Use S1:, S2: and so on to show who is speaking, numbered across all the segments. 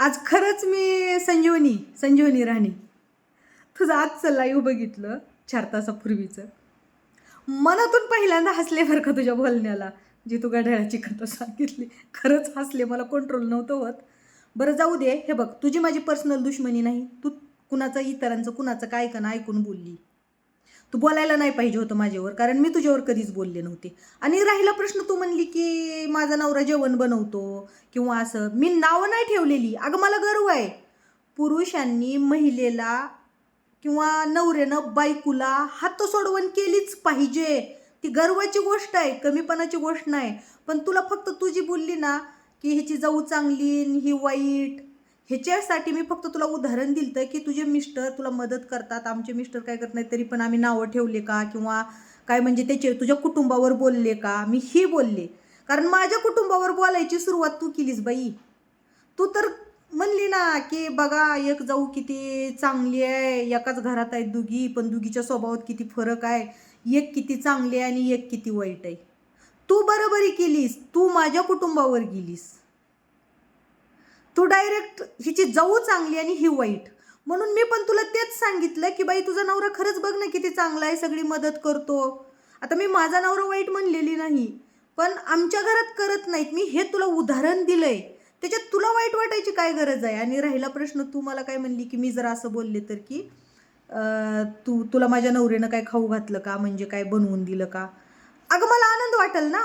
S1: आज खरंच मी संजीवनी संजीवनी राणी. तुझं आजचं लाईव्ह बघितलं चार तासापूर्वीचं मनातून पहिल्यांदा हसले बरं का तुझ्या बोलण्याला जी तू घड्याळाची कथा सांगितली. खरंच हसले मला कंट्रोल नव्हतं होत. बरं जाऊ दे हे बघ तुझी माझी पर्सनल दुश्मनी नाही. तू कुणाचं इतरांचं कुणाचं काय का ना ऐकून बोलली. तू बोलायला नाही पाहिजे होतं माझ्यावर कारण मी तुझ्यावर कधीच बोलले नव्हते. आणि राहिला प्रश्न तू म्हणली की माझा नवरा जेवण बनवतो किंवा असं. मी नावं नाही ठेवलेली. अगं मला गर्व आहे. पुरुषांनी महिलेला किंवा नवऱ्यानं बायकोला हात सोडवण केलीच पाहिजे. ती गर्वाची गोष्ट आहे कमीपणाची गोष्ट नाही. पण तुला फक्त तुझी बोलली ना की ह्याची जाऊ चांगली ही वाईट. ह्याच्यासाठी मी फक्त तुला उदाहरण दिलं तर की तुझे मिस्टर तुला मदत करतात. आमचे मिस्टर काय करत नाहीत तरी पण आम्ही नावं ठेवले का? किंवा काय म्हणजे त्याचे तुझ्या कुटुंबावर बोलले का? मी ही बोलले. कारण माझ्या कुटुंबावर बोलायची सुरुवात तू केलीस बाई. तू तर म्हणली ना की बघा एक जाऊ किती चांगली आहे एकाच घरात आहेत दुगी पण दुगीच्या स्वभावात किती फरक आहे. एक किती चांगली आहे आणि एक किती वाईट आहे. तू बरोबरी केलीस तू माझ्या कुटुंबावर गेलीस. तू डायरेक्ट हिची जाऊ चांगली आणि ही वाईट. म्हणून मी पण तुला तेच सांगितलं की बाई तुझा नवरा खरंच बघ ना किती चांगला आहे सगळी मदत करतो. आता मी माझा नवरा वाईट म्हणलेली नाही पण आमच्या घरात करत नाहीत. मी हे तुला उदाहरण दिलंय. त्याच्यात तुला वाईट वाटायची काय गरज आहे? आणि राहिला प्रश्न तू मला काय म्हणली की मी जर असं बोलले तर की तू तुला माझ्या नवऱ्यानं काय खाऊ घातलं का? म्हणजे काय बनवून दिलं का? अगं मला आनंद वाटेल ना.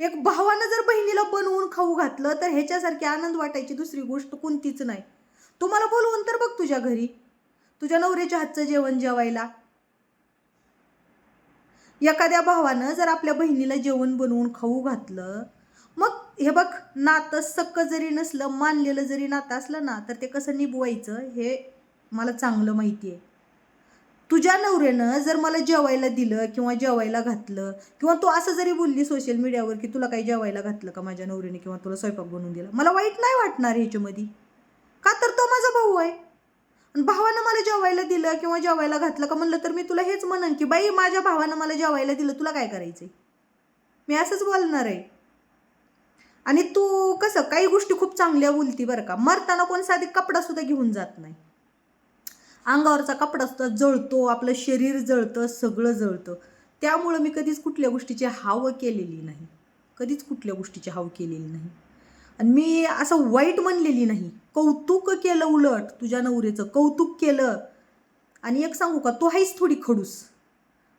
S1: एक भावानं जर बहिणीला बनवून खाऊ घातलं तर ह्याच्यासारखी आनंद वाटायची दुसरी गोष्ट कोणतीच नाही. तू मला बोलवून तर बघ तुझ्या घरी. तुझ्या नवऱ्याच्या हातचं जेवण जेवायला. एखाद्या भावानं जर आपल्या बहिणीला जेवण बनवून खाऊ घातलं मग हे बघ नातं सक्क जरी नसलं मानलेलं जरी नातं असलं ना तर ते कसं निभवायचं हे मला चांगलं माहिती आहे तुझ्या नवऱ्यानं जर मला जेवायला दिलं किंवा जेवायला घातलं किंवा तू असं जरी बोलली सोशल मीडियावर की तुला काही जेवायला घातलं का माझ्या नवऱ्याने किंवा तुला स्वयंपाक बनवून दिला मला वाईट नाही वाटणार ह्याच्यामध्ये. का तर तो माझा भाऊ आहे. आणि भावानं मला जेवायला दिलं किंवा जेवायला घातलं का म्हणलं तर मी तुला हेच म्हणन की बाई माझ्या भावानं मला जेवायला दिलं तुला काय करायचं आहे मी असंच बोलणार आहे. आणि तू कसं काही गोष्टी खूप चांगल्या बोलती बरं का. मरताना कोण साधी कपडासुद्धा घेऊन जात नाही. अंगावरचा कपडा सुद्धा जळतो आपलं शरीर जळतं सगळं जळतं. त्यामुळं मी कधीच कुठल्या गोष्टीची हाव केलेली नाही. कधीच कुठल्या गोष्टीची हाव केलेली नाही. आणि मी असं वाईट म्हणलेली नाही. कौतुक केलं उलट तुझ्या नवऱ्याचं कौतुक केलं. आणि एक सांगू का तो आहेस थोडी खडूस.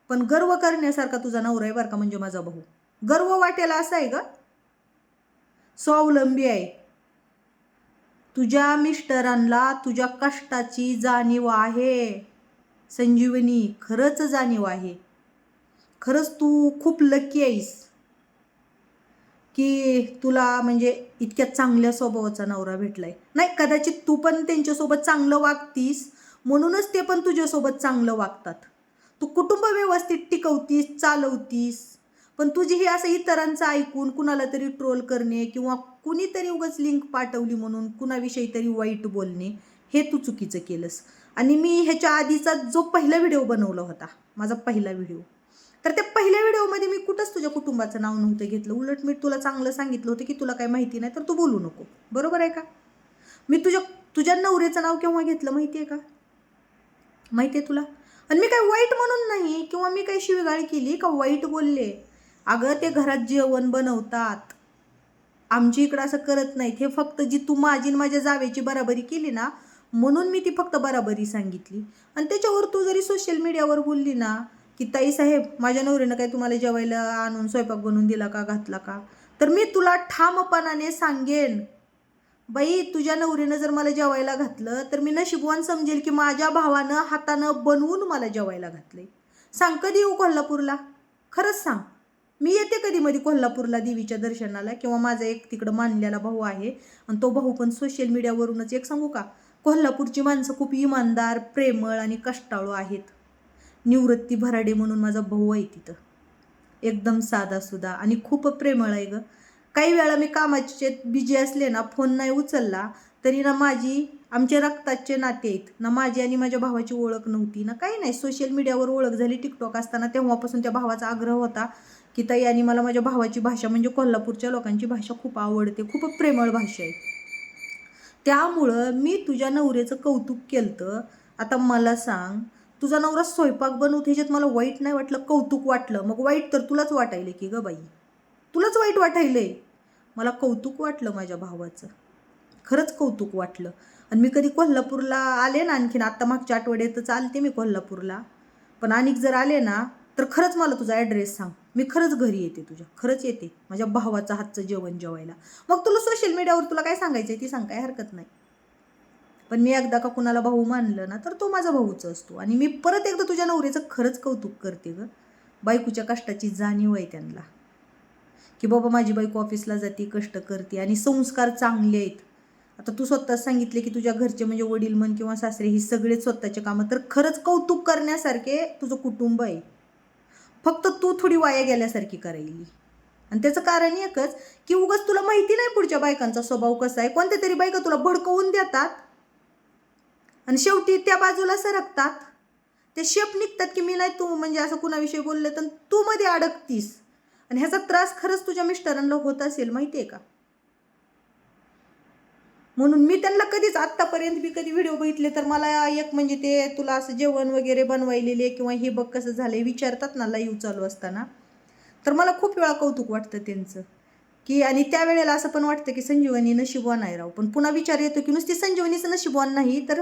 S1: पण गर्व करण्यासारखा तुझा नवरा आहे बरं का म्हणजे माझा भाऊ. गर्व वाटेला असा आहे का? स्वावलंबी आहे. तुझ्या मिस्टरांना तुझ्या कष्टाची जाणीव आहे. संजीवनी खरंच जाणीव आहे. खरंच तू खूप लकी आहेस. की तुला म्हणजे इतक्या चांगल्या स्वभावाचा नवरा भेटलाय. नाही कदाचित तू पण त्यांच्यासोबत चांगलं वागतीस म्हणूनच ते पण तुझ्यासोबत चांगलं वागतात. तू कुटुंब व्यवस्थित टिकवतीस चालवतीस पण तुझी हे असं इतरांचं ऐकून कुणाला तरी ट्रोल करणे किंवा कुणीतरी उगाच लिंक पाठवली म्हणून कुणाविषयी तरी वाईट बोलणे हे तू चुकीचं केलंस. आणि मी ह्याच्या आधीचा जो पहिला व्हिडिओ बनवला होता माझा पहिला व्हिडिओ तर त्या पहिल्या व्हिडिओमध्ये मी कुठंच तुझ्या कुटुंबाचं नाव नव्हतं घेतलं. उलट मी तुला चांगलं सांगितलं होतं की तुला काही माहिती नाही तर तू बोलू नको. बरोबर आहे का? मी तुझ्या तुझ्या नवऱ्याचं नाव केव्हा घेतलं माहिती आहे का? माहिती आहे तुला? आणि मी काय वाईट म्हणून नाही किंवा मी काही शिवीगाळ केली का वाईट बोलले? अगं ते घरात जेवण बनवतात. आमच्या इकडं असं करत नाहीत. हे फक्त जी तू माझी माझ्या जावेची बराबरी केली ना म्हणून मी ती फक्त बराबरी सांगितली. आणि त्याच्यावर तू जरी सोशल मीडियावर बोलली ना की ताई साहेब माझ्या नवरीनं काय तुम्हाला जेवायला आणून स्वयंपाक बनवून दिला का घातला का? तर मी तुला ठामपणाने सांगेन. बाई तुझ्या नवरीनं जर मला जेवायला घातलं तर मी नशिबवान समजेल की माझ्या भावानं हातानं बनवून मला जेवायला घातलंय. सांग कधी येऊ कोल्हापूरला? खरंच सांग. मी येते कधी मधी कोल्हापूरला देवीच्या दर्शनाला किंवा माझा एक तिकडं मानलेला भाऊ आहे. आणि तो भाऊ पण सोशल मीडियावरूनच एक सांगू का? कोल्हापूरची माणसं खूप इमानदार प्रेमळ आणि कष्टाळू आहेत. निवृत्ती भराडे म्हणून माझा भाऊ आहे तिथं. एकदम साधा सुद्धा आणि खूप प्रेमळ आहे ग. काही वेळा मी कामाचे बिजी असले ना फोन नाही उचलला तरी ना माझी आमचे रक्ताचे नाते आहेत. ना माझी आणि माझ्या भावाची ओळख नव्हती ना काही नाही. सोशल मीडियावर ओळख झाली टिकटॉक असताना तेव्हापासून त्या भावाचा आग्रह होता. की ताई आणि मला माझ्या भावाची भाषा म्हणजे कोल्हापूरच्या लोकांची भाषा खूप आवडते खूप प्रेमळ भाषा आहे. त्यामुळं मी तुझ्या नवऱ्याचं कौतुक केलं आता मला सांग तुझा नवरा स्वयंपाक बनवू ह्याच्यात मला वाईट नाही वाटलं कौतुक वाटलं. मग वाईट तर तुलाच वाटायलं की ग बाई? तुलाच वाईट वाटायले मला कौतुक वाटलं माझ्या भावाचं. खरंच कौतुक वाटलं. आणि मी कधी कोल्हापूरला आले ना आणखीन आत्ता मागच्या आठवड्यातच आलते मी कोल्हापूरला. पण आणिक जर आले ना तर खरंच मला तुझा ॲड्रेस सांग. मी खरंच घरी येते तुझ्या. खरंच येते. माझ्या भावाचं हातचं जेवण जेवायला. मग तुला सोशल मीडियावर तुला काय सांगायचं आहे ती सांग. काय हरकत नाही. पण मी एकदा का कुणाला भाऊ मानलं ना तर तो माझा भाऊच असतो. आणि मी परत एकदा तुझ्या नवऱ्याचं खरंच कौतुक करते ग. बायकोच्या कष्टाची जाणीव आहे त्यांना. की बाबा माझी बायको ऑफिसला जाते कष्ट करते आणि संस्कार चांगले आहेत. आता तू स्वतःच सांगितले की तुझ्या घरचे म्हणजे वडील मन किंवा सासरे ही सगळेच स्वतःचे कामं. तर खरंच कौतुक करण्यासारखे तुझं कुटुंब आहे. फक्त तू थोडी वाया गेल्यासारखी करायली. आणि त्याचं कारण एकच की उगाच तुला माहिती नाही पुढच्या बायकांचा स्वभाव कसा आहे. कोणत्या तरी बायका तुला भडकवून देतात. आणि शेवटी त्या बाजूला सरकतात. ते शेप निघतात की मी नाही तू म्हणजे असं कुणाविषयी बोलले तर तू मध्ये अडकतीस. आणि ह्याचा त्रास खरंच तुझ्या मिस्टरांना होत असेल माहिती आहे का? म्हणून मी त्यांना कधीच आत्तापर्यंत मी कधी व्हिडिओ बघितले तर मला एक म्हणजे ते तुला असं जेवण वगैरे बनवायलेले किंवा हे बघ कसं झालंय विचारतात ना लाईव्ह चालू असताना. तर मला खूप वेळा कौतुक वाटतं त्यांचं. की आणि त्यावेळेला असं पण वाटतं की संजीवनी नशिबवान आहे राव. पण पुन्हा विचार येतो की नुसती संजीवनीचं नशिबवान नाही तर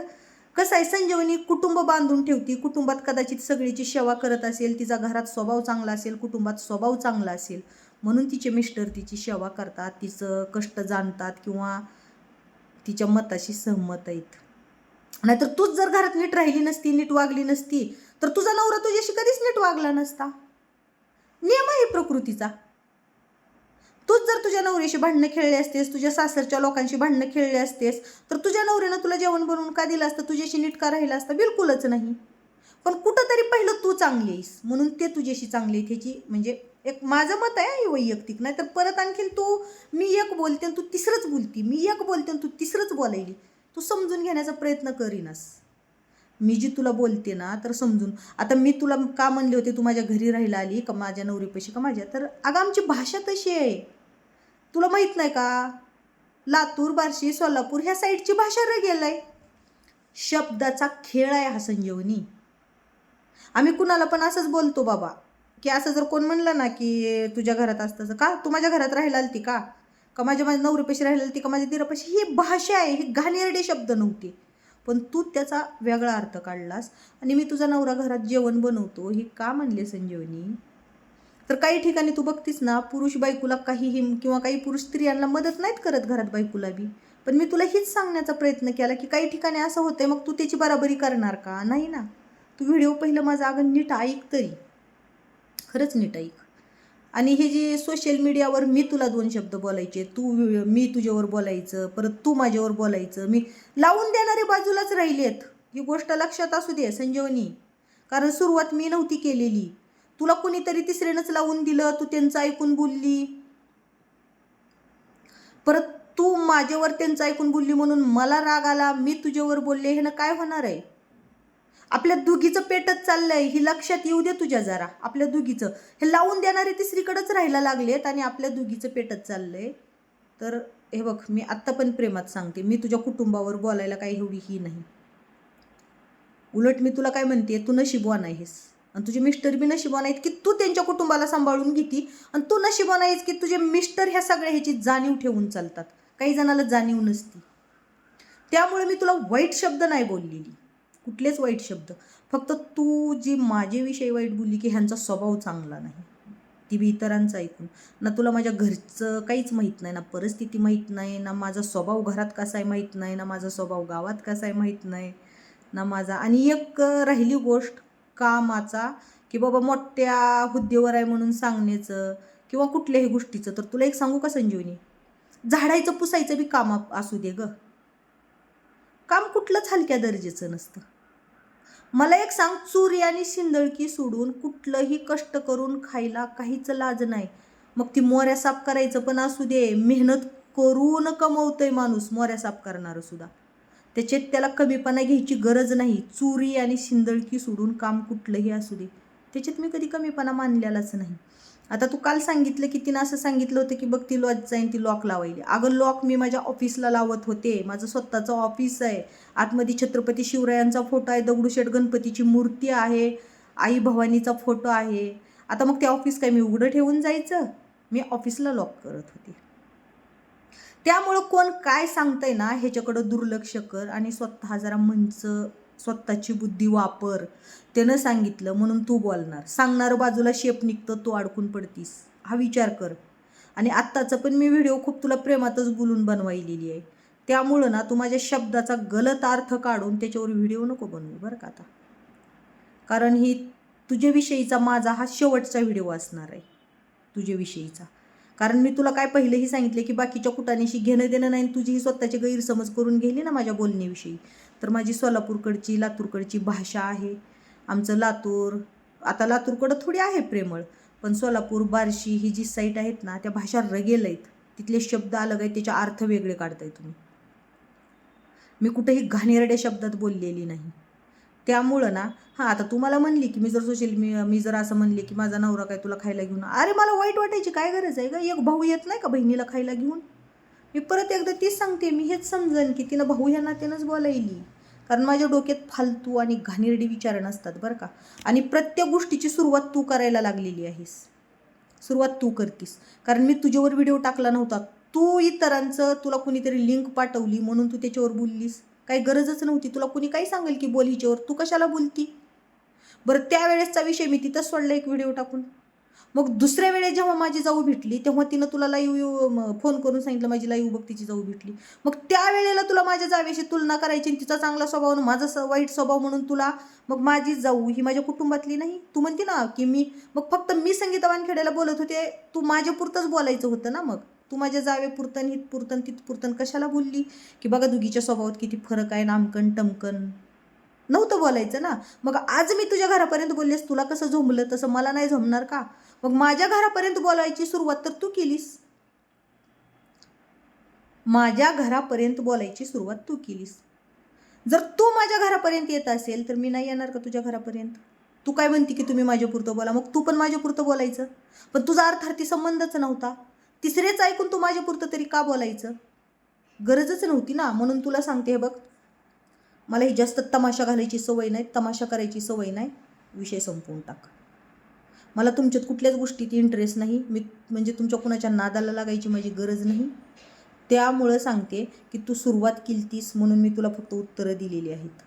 S1: कसं आहे संजीवनी कुटुंब बांधून ठेवती. कुटुंबात कदाचित सगळीची सेवा करत असेल तिचा घरात स्वभाव चांगला असेल कुटुंबात स्वभाव चांगला असेल म्हणून तिचे मिस्टर तिची सेवा करतात तिचं कष्ट जाणतात किंवा तिच्या मताशी सहमत आहेत. नाहीतर तूच जर घरात नीट राहिली नसती नीट वागली नसती तर तुझा नवरा तुझ्याशी कधीच नीट वागला नसता. नियम आहे प्रकृतीचा. तूच जर तुझ्या नवऱ्याशी भांडणं खेळले असतेस तुझ्या सासरच्या लोकांशी भांडणं खेळले असतेस तर तुझ्या नवऱ्यानं तुला जेवण बनवून का दिलं असतं? तुझ्याशी नीट का राहिलं असतं? बिलकुलच नाही. पण कुठंतरी पहिलं तू चांगली आहेस म्हणून ते तुझ्याशी चांगली आहेत त्याची म्हणजे एक माझं मत आहे हे वैयक्तिक. नाही तर परत आणखीन तू मी एक बोलते आणि तू तिसरंच बोलती. मी एक बोलते आणि तू तिसरंच बोलायली. तू समजून घेण्याचा प्रयत्न करीनस. मी जी तुला बोलते ना तर समजून. आता मी तुला का म्हणले होते तू माझ्या घरी राहायला आली का माझ्या नवरीपाशी का माझ्या? तर अगं आमची भाषा तशी आहे. तुला माहीत नाही का? लातूर बार्शी सोलापूर ह्या साईडची भाषा र गेलाय. शब्दाचा खेळ आहे हा संजीवनी. आम्ही कुणाला पण असंच बोलतो बाबा. की असं जर कोण म्हणलं ना की तुझ्या घरात असतं का? तू माझ्या घरात राहिला ती का? का माझ्या माझ्या नवरीपाशी राहिला ती का माझ्या दिरापाशी? ही भाषा आहे ही घाणेरडे शब्द नव्हते. पण तू त्याचा वेगळा अर्थ काढलास आणि मी तुझा नवरा घरात जेवण बनवतो हे का म्हणले संजीवनी? तर काही ठिकाणी तू बघतीस ना पुरुष बायकोला हिम किंवा काही पुरुष स्त्रियांना मदत नाहीत करत घरात बायकोला बी. पण मी तुला हीच सांगण्याचा प्रयत्न केला की काही ठिकाणी असं होतंय मग तू त्याची बराबरी करणार का? नाही ना. तू व्हिडिओ पहिलं माझा अगं नीट ऐक तरी. खरंच नीट ऐक आणि हे जे सोशल मीडियावर मी तुला दोन शब्द बोलायचे तू मी तुझ्यावर बोलायचं परत तू माझ्यावर बोलायचं मी लावून देणारे बाजूलाच राहिलेत. ही गोष्ट लक्षात असू दे संजीवनी. कारण सुरुवात मी नव्हती केलेली. तुला कोणीतरी तिसऱ्यानंच लावून दिलं तू त्यांचं ऐकून बोलली. परत तू माझ्यावर त्यांचं ऐकून बोलली म्हणून मला राग आला मी तुझ्यावर बोलले हे ना काय होणार आहे? आपल्या दुगीचं पेटत चाललंय ही लक्षात येऊ दे तुझ्या जरा. आपल्या दुगीचं हे लावून देणारे तिसरीकडंच राहायला लागलेत आणि आपल्या दुगीचं पेटत चाललंय. तर हे बघ मी आत्ता पण प्रेमात सांगते. मी तुझ्या कुटुंबावर बोलायला काही एवढी ही नाही. उलट मी तुला काय म्हणते तू नशिबवान आहेस. आणि तुझे मिस्टर बी नशिबवान आहेत की तू त्यांच्या कुटुंबाला सांभाळून घेती आणि तू नशिबवान आहेस की तुझे मिस्टर ह्या सगळ्या ह्याची जाणीव ठेवून चालतात. काही जणाला जाणीव नसती. त्यामुळे मी तुला वाईट शब्द नाही बोललेली. कुठलेच वाईट शब्द. फक्त तू जी माझ्याविषयी वाईट बोलली की ह्यांचा स्वभाव चांगला नाही. ती मी इतरांचं ऐकून. ना तुला माझ्या घरचं काहीच माहीत नाही ना परिस्थिती माहीत नाही ना माझा स्वभाव घरात कसा आहे माहीत नाही ना माझा स्वभाव गावात कसा आहे माहीत नाही ना माझा. आणि एक राहिली गोष्ट कामाचा की बाबा मोठ्या हुद्देवर आहे म्हणून सांगण्याचं किंवा कुठल्याही गोष्टीचं. तर तुला एक सांगू का संजीवनी? झाडायचं पुसायचं बी काम असू दे ग. काम कुठलंच हलक्या दर्जेचं नसतं. मला एक सांग चुरी आणि शिंदळकी सोडून कुठलंही कष्ट करून खायला काहीच लाज नाही. मग ती मोऱ्या साफ करायचं पण असू दे मेहनत करून कमवतोय माणूस मोऱ्या साफ करणारं सुद्धा. त्याच्यात त्याला कमीपणा घ्यायची गरज नाही चुरी आणि शिंदळकी सोडून काम कुठलंही असू दे. त्याच्यात मी कधी कमीपणा मानलेलाच नाही. आता तू काल सांगितलं की तिनं असं सांगितलं होतं की बघ ती लॉज जाईन ती लॉक लावायली. अगं लॉक मी माझ्या ऑफिसला लावत होते. माझं स्वतःचं ऑफिस आहे. आतमध्ये छत्रपती शिवरायांचा फोटो आहे दगडूशेठ गणपतीची मूर्ती आहे आई भवानीचा फोटो आहे. आता मग ते ऑफिस काय मी उघडं ठेवून जायचं? मी ऑफिसला लॉक करत होते. त्यामुळं कोण काय सांगतंय ना ह्याच्याकडं दुर्लक्ष कर आणि स्वतः जरा मंच स्वतःची बुद्धी वापर. त्यानं सांगितलं म्हणून तू बोलणार. सांगणार बाजूला शेप निघतं तू अडकून पडतीस. हा विचार कर. आणि आत्ताचा पण मी व्हिडिओ खूप तुला प्रेमातच बोलून बनवायलेली आहे. त्यामुळं ना तू माझ्या शब्दाचा गलत अर्थ काढून त्याच्यावर व्हिडिओ नको बनवू बरं का आता. कारण ही तुझ्याविषयीचा माझा हा शेवटचा व्हिडिओ असणार आहे. तुझ्याविषयीचा. कारण मी तुला काय पहिलेही सांगितले की बाकीच्या कुटानेशी घेणं देणं नाही आणि तुझी ही स्वतःची गैरसमज करून गेली ना माझ्या बोलण्याविषयी. तर माझी सोलापूरकडची लातूरकडची भाषा आहे. आमचं लातूर आता लातूरकडं थोडी आहे प्रेमळ पण सोलापूर बार्शी ही जी साईट आहेत ना त्या भाषा रगेल आहेत. तिथले शब्द अलग आहेत त्याचे अर्थ वेगळे काढताय तुम्ही. मी कुठेही घाणेरड्या शब्दात बोललेली नाही. त्यामुळं ना हां आता तू मला म्हणली की मी जर सोशल मी मी जर असं म्हणले की माझा नवरा काय तुला खायला घेऊन अरे मला वाईट वाटायची काय गरज आहे का एक भाऊ येत नाही का बहिणीला खायला घेऊन? मी परत एकदा तीच सांगते मी हेच समजन की तिनं भाऊ ह्या नात्यानंच बोलायली. कारण माझ्या डोक्यात फालतू आणि घाणेरडी विचार नसतात बरं का. आणि प्रत्येक गोष्टीची सुरुवात तू करायला लागलेली आहेस. सुरुवात तू करतीस. कारण मी तुझ्यावर व्हिडिओ टाकला नव्हता. तू इतरांचं तुला कुणीतरी लिंक पाठवली म्हणून तू त्याच्यावर बोललीस. काही गरजच नव्हती. तुला कुणी काही सांगेल की बोल हिच्यावर? तू कशाला बोलती? बरं त्यावेळेसचा विषय मी तिथंच सोडला एक व्हिडिओ टाकून. मग दुसऱ्या वेळेस जेव्हा माझी जाऊ भेटली तेव्हा तिनं तुला लाईव्ह फोन करून सांगितलं माझी लाईव्ह भक्तीची जाऊ भेटली. मग त्यावेळेला तुला माझ्या जावेशी तुलना करायची आणि तिचा चांगला स्वभाव आणि माझा स वाईट स्वभाव म्हणून तुला मग माझी जाऊ ही माझ्या कुटुंबातली नाही. तू म्हणते ना की मी मग फक्त मी संगीता वानखेड्याला बोलत होते तू माझ्यापुरतंच बोलायचं होतं ना मग? तू माझ्या जावे पुरतन हित पुरतन तित पुरतन कशाला बोलली? की बघा दुगीच्या स्वभावात किती फरक आहे नामकन टमकन. नव्हतं बोलायचं ना. मग आज मी तुझ्या घरापर्यंत बोललेस तुला कसं झोंबलं तसं मला नाही झोंबणार का? मग माझ्या घरापर्यंत बोलायची सुरुवात तर तू केलीस. माझ्या घरापर्यंत बोलायची सुरुवात तू केलीस. जर तू माझ्या घरापर्यंत येत असेल तर मी नाही येणार का तुझ्या घरापर्यंत? तू काय म्हणते की तुम्ही माझ्यापुरतं बोला? मग तू पण माझ्यापुरतं बोलायचं. पण तुझा अर्थार्थी संबंधच नव्हता. तिसरेच ऐकून तू माझ्यापुरतं तरी का बोलायचं? गरजच नव्हती ना. म्हणून तुला सांगते हे बघ. मला ही जास्त तमाशा घालायची सवय नाही तमाशा करायची सवय नाही. विषय संपवून टाक. मला तुमच्यात कुठल्याच गोष्टीत इंटरेस्ट नाही. मी म्हणजे तुमच्या कुणाच्या नादाला लागायची माझी गरज नाही. त्यामुळं सांगते की तू सुरुवात केलतीस म्हणून मी तुला फक्त उत्तरं दिलेली आहेत.